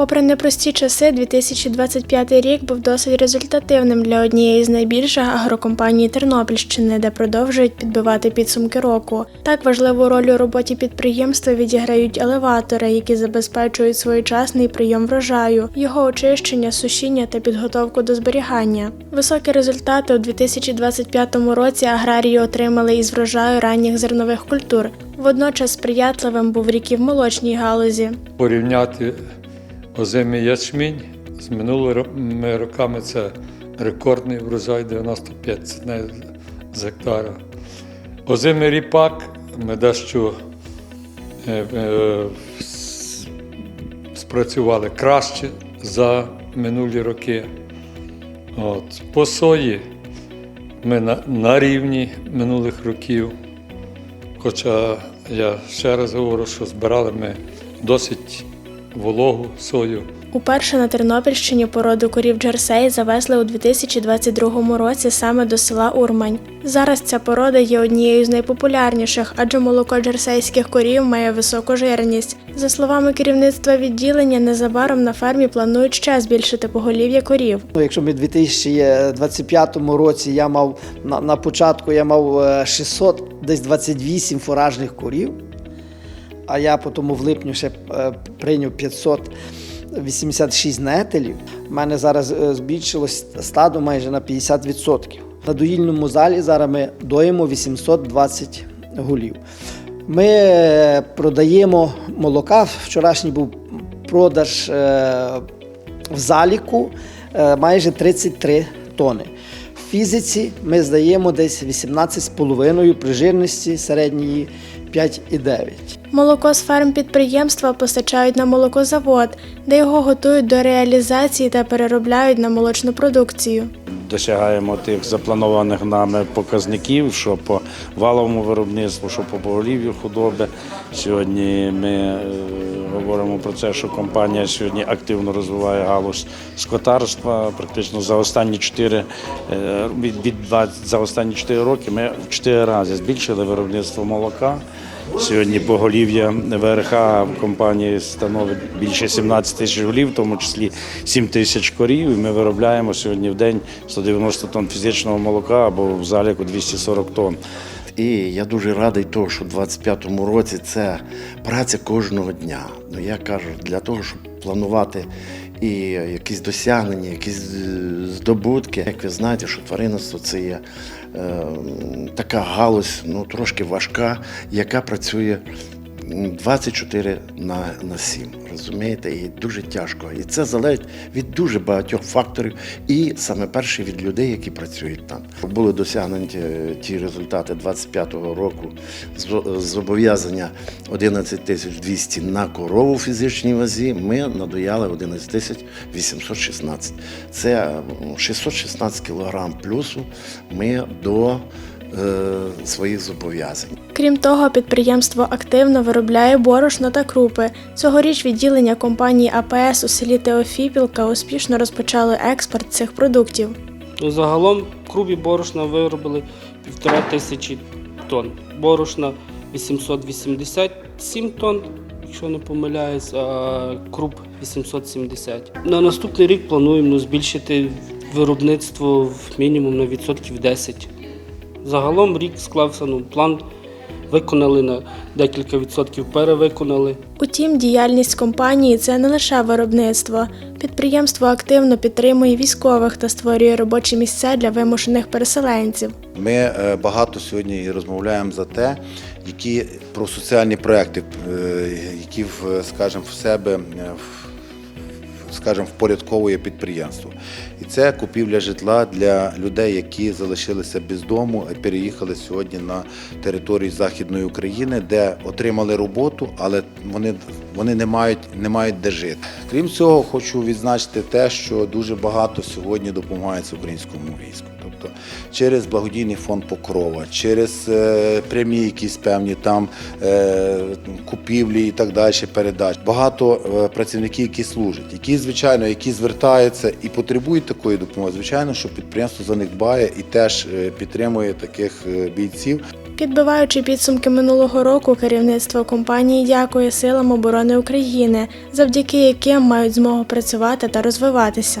Попри непрості часи, 2025 рік був досить результативним для однієї з найбільших агрокомпаній Тернопільщини, де продовжують підбивати підсумки року. Так важливу роль у роботі підприємства відіграють елеватори, які забезпечують своєчасний прийом врожаю, його очищення, сушіння та підготовку до зберігання. Високі результати у 2025 році аграрії отримали із врожаю ранніх зернових культур. Водночас сприятливим був рік і в молочній галузі. порівняти озимий ячмінь з минулими роками це рекордний врожай 95 центнер з гектара. Озимий ріпак ми дещо е, е, спрацювали краще за минулі роки. От. По сої ми на, на рівні минулих років. Хоча я ще раз говорю, що збирали ми досить вологу сою. Уперше на Тернопільщині породу корів Джерсей завезли у 2022 році саме до села Урмань. Зараз ця порода є однією з найпопулярніших, адже молоко джерсейських корів має високу жирність. За словами керівництва відділення, незабаром на фермі планують ще збільшити поголів'я корів. Ну, якщо ми в 2025 році я мав на, на початку я мав е, 600, десь 28 фуражних корів, а я потім в липні ще е, прийняв 586 нетелів. У мене зараз е, збільшилось стадо майже на 50%. На доїльному залі зараз ми доїмо 820 голів. Ми е, продаємо молока. Вчорашній був продаж в заліку майже 33 тони. Фізиці ми здаємо десь 18,5 при жирності середньої 5,9. Молоко з ферм підприємства постачають на молокозавод, де його готують до реалізації та переробляють на молочну продукцію. досягаємо тих запланованих нами показників, що по валовому виробництву, що по поголів'ю худоби. Сьогодні ми е, говоримо про це, що компанія сьогодні активно розвиває галузь скотарства. Практично за останні 4, е, від, від 20, за останні 4 роки ми в 4 рази збільшили виробництво молока. Сьогодні поголів'я ВРХ в компанії становить більше 17 тисяч голів, в тому числі 7 тисяч корів. І ми виробляємо сьогодні в день 190 тонн фізичного молока або в заліку 240 тонн. І я дуже радий того, що в 25-му році це праця кожного дня. Ну я кажу, для того, щоб планувати і якісь досягнення, якісь е, здобутки. Як ви знаєте, що тваринництво це є е, така галузь, ну трошки важка, яка працює 24 на, на 7. Розумієте, і дуже тяжко. І це залежить від дуже багатьох факторів, і саме перше від людей, які працюють там. Були досягнені е, ті результати 25-го року. З- Зобов'язання 11 тисяч 200 на корову в фізичній вазі. Ми надояли 11 тисяч 816. Це 616 кілограм плюсу ми до е, своїх зобов'язань. Крім того, підприємство активно виробляє борошно та крупи. Цьогоріч відділення компанії АПС у селі Теофіпілка успішно розпочали експорт цих продуктів. Ну, Загалом круп і борошна виробили півтора тисячі тонн. Борошна 887 тонн, якщо не помиляюсь, а круп 870. На наступний рік плануємо ну, збільшити виробництво в мінімум на відсотків 10. Загалом рік склався ну, план. Виконали на декілька відсотків, перевиконали. Утім, діяльність компанії це не лише виробництво. Підприємство активно підтримує військових та створює робочі місця для вимушених переселенців. Ми е, багато сьогодні розмовляємо за те, які про соціальні проекти, е, які в, скажімо, в себе е, в- скажімо, впорядковує підприємство. І це купівля житла для людей, які залишилися без дому і переїхали сьогодні на територію Західної України, де отримали роботу, але вони, вони не, мають, не мають де жити. Крім цього, хочу відзначити те, що дуже багато сьогодні допомагається українському війську. Тобто через благодійний фонд Покрова, через е, прямі якісь певні там е, купівлі і так далі, передач. Багато е, працівників, які служать, які, звичайно, які звертаються і потребують такої допомоги. Звичайно, що підприємство за них дбає і теж е, підтримує таких е, бійців. Підбиваючи підсумки минулого року, керівництво компанії дякує силам оборони України, завдяки яким мають змогу працювати та розвиватися.